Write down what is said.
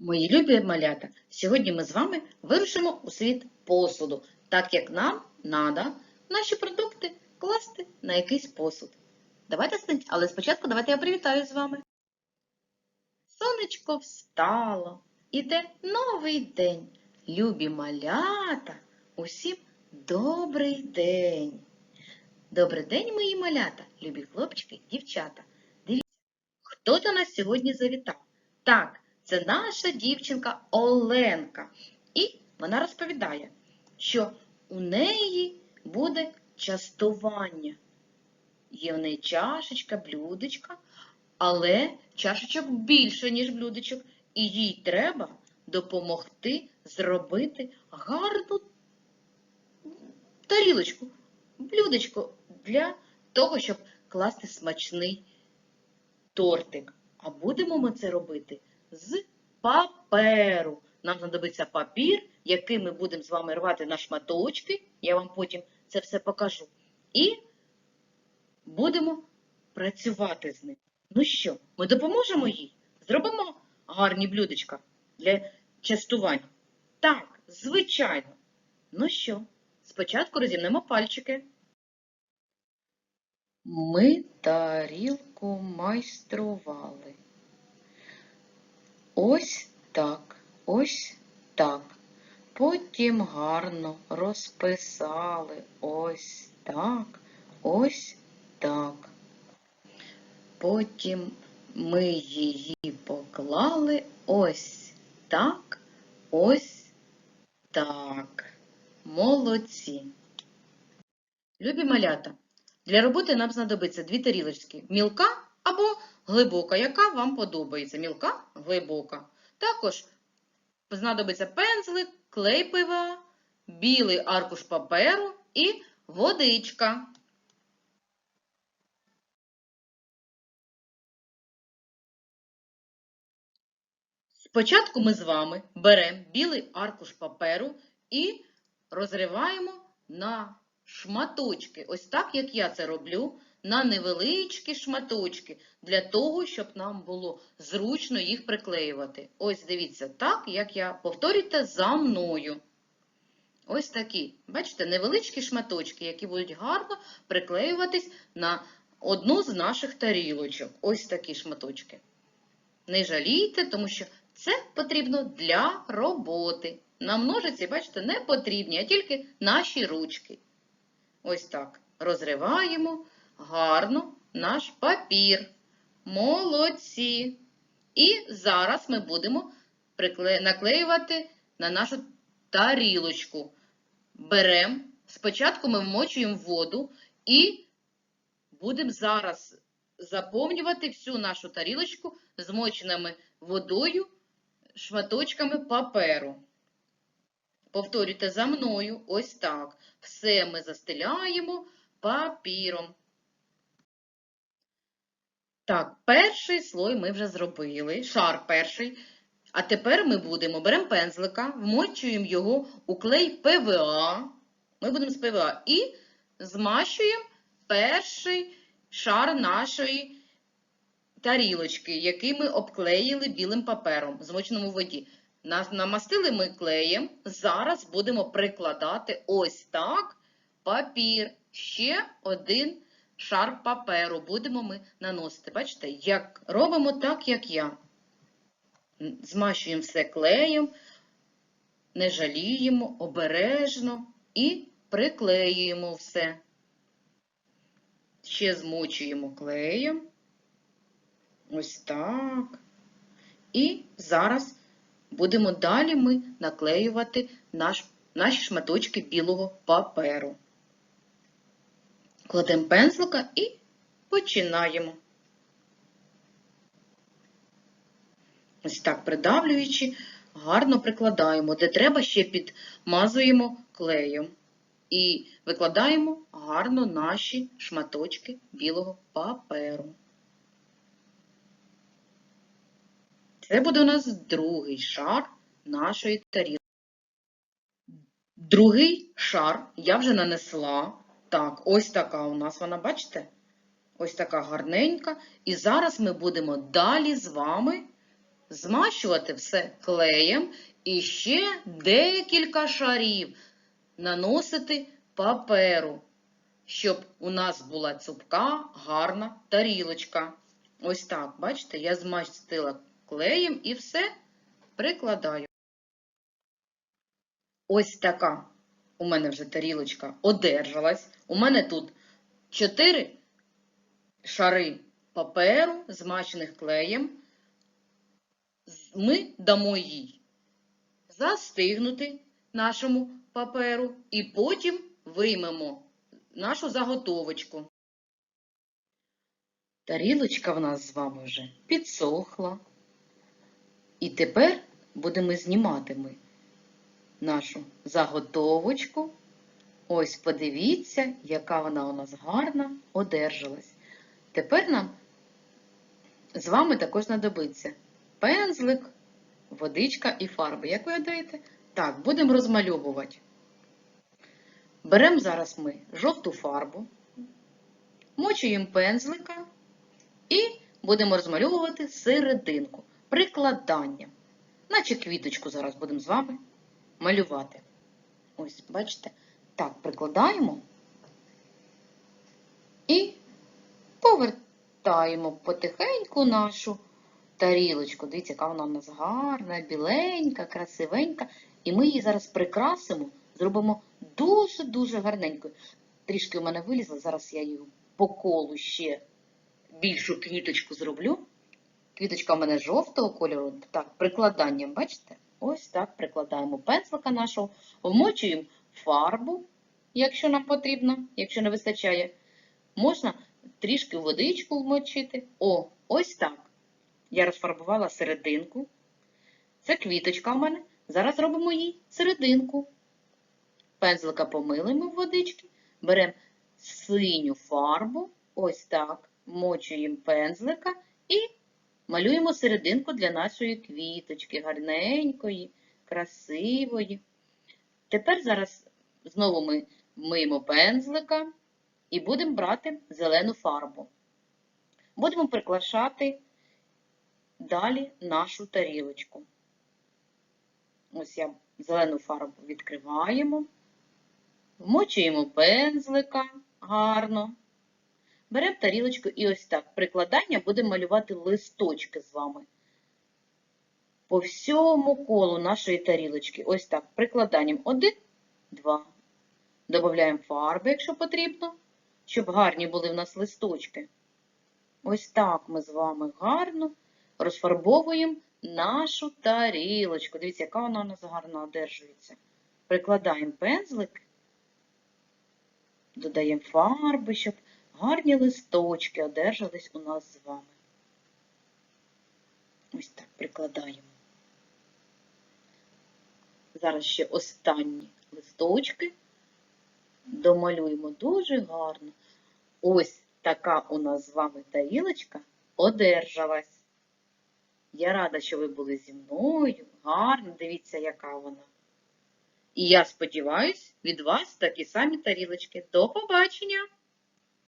Мої любі малята, сьогодні ми з вами вирушимо у світ посуду, так як нам треба наші продукти класти на якийсь посуд. Давайте, але спочатку давайте я привітаю з вами. Сонечко встало, іде новий день. Любі малята, усім добрий день. Добрий день, мої малята, любі хлопчики, дівчата. Дивіться, хто до нас сьогодні завітав? Так, це наша дівчинка Оленка. І вона розповідає, що у неї буде частування. Є в неї чашечка, блюдечка, але чашечок більше, ніж блюдечок, і їй треба допомогти зробити гарну тарілочку, блюдечко для того, щоб класти смачний тортик. А будемо ми це робити з паперу. Нам знадобиться папір, який ми будемо з вами рвати на шматочки. Я вам потім це все покажу. І будемо працювати з ним. Ну що, ми допоможемо їй? Зробимо гарні блюдечка для частувань? Так, звичайно. Ну що, спочатку розімнемо пальчики. Ми тарілку майстрували. Ось так, ось так. Потім гарно розписали ось так, ось так. Потім ми її поклали ось так, ось так. Молодці. Любі малята, для роботи нам знадобиться дві тарілочки. Мілка або глибока, яка вам подобається. Мілка, глибока. Також знадобиться пензлик, клей пива, білий аркуш паперу і водичка. Спочатку ми з вами беремо білий аркуш паперу і розриваємо на шматочки. Ось так, як я це роблю, на невеличкі шматочки, для того, щоб нам було зручно їх приклеювати. Ось дивіться, так, як я повторюйте за мною. Ось такі, бачите, невеличкі шматочки, які будуть гарно приклеюватись на одну з наших тарілочок. Ось такі шматочки. Не жалійте, тому що це потрібно для роботи. Нам ножиці, бачите, не потрібні, а тільки наші ручки. Ось так. Розриваємо гарно наш папір. Молодці. І зараз ми будемо наклеювати на нашу тарілочку. Беремо, спочатку ми вмочуємо воду і будемо зараз заповнювати всю нашу тарілочку змоченими водою шматочками паперу. Повторюйте за мною, ось так. Все ми застеляємо папіром. Так, перший слой ми вже зробили, шар перший. А тепер ми будемо, беремо пензлика, вмочуємо його у клей ПВА. Ми будемо з ПВА і змащуємо перший шар нашої тарілочки, який ми обклеїли білим папером в змоченому воді. Нас намастили ми клеєм. Зараз будемо прикладати ось так папір. Ще один шар паперу будемо ми наносити. Бачите, як робимо так, як я. Змащуємо все клеєм, не жаліємо, обережно і приклеюємо все. Ще змочуємо клеєм. Ось так. І зараз будемо далі ми наклеювати наш, наші шматочки білого паперу. Кладемо пензлика і починаємо. Ось так придавлюючи, гарно прикладаємо, де треба ще підмазуємо клеєм. І викладаємо гарно наші шматочки білого паперу. Це буде у нас другий шар нашої тарілки. Другий шар я вже нанесла. Так, ось така у нас вона, бачите? Ось така гарненька. І зараз ми будемо далі з вами змащувати все клеєм і ще декілька шарів наносити паперу, щоб у нас була цупка, гарна тарілочка. Ось так, бачите, я змастила клеєм і все прикладаю. Ось така у мене вже тарілочка одержалась. У мене тут 4 шари паперу, змащених клеєм. Ми дамо їй застигнути нашому паперу і потім виймемо нашу заготовочку. Тарілочка в нас з вами вже підсохла. І тепер будемо знімати ми нашу заготовочку. Ось подивіться, яка вона у нас гарна одержалась. Тепер нам з вами також знадобиться пензлик, водичка і фарби. Як ви гадаєте? Так, будемо розмальовувати. Беремо зараз ми жовту фарбу, мочуємо пензлика і будемо розмальовувати серединку прикладанням. Наче квіточку зараз будемо з вами малювати. Ось, бачите? Так, прикладаємо і повертаємо потихеньку нашу тарілочку. Дивіться, яка вона у нас гарна, біленька, красивенька. І ми її зараз прикрасимо, зробимо дуже-дуже гарненькою. Трішки у мене вилізла, зараз я її по колу ще більшу квіточку зроблю. Квіточка у мене жовтого кольору. Так, прикладанням, бачите? Ось так прикладаємо пензлика нашого, вмочуємо фарбу, якщо нам потрібно, якщо не вистачає. Можна трішки водичку вмочити. О, ось так. Я розфарбувала серединку. Це квіточка в мене. Зараз робимо їй серединку. Пензлика помилимо в водички, беремо синю фарбу, ось так, мочуємо пензлика і малюємо серединку для нашої квіточки, гарненької, красивої. Тепер зараз знову ми миємо пензлика і будемо брати зелену фарбу. Будемо прикрашати далі нашу тарілочку. Ось я зелену фарбу відкриваємо, вмочуємо пензлика гарно. Беремо тарілочку і ось так. Прикладання будемо малювати листочки з вами. По всьому колу нашої тарілочки. Ось так. Прикладанням 1, 2. Додаємо фарби, якщо потрібно, щоб гарні були в нас листочки. Ось так ми з вами гарно розфарбовуємо нашу тарілочку. Дивіться, яка вона у нас гарно одержується. Прикладаємо пензлик, додаємо фарби, щоб гарні листочки одержались у нас з вами. Ось так прикладаємо. Зараз ще останні листочки домалюємо дуже гарно. Ось така у нас з вами тарілочка одержалась. Я рада, що ви були зі мною. Гарно, дивіться, яка вона. І я сподіваюсь, від вас такі самі тарілочки. До побачення!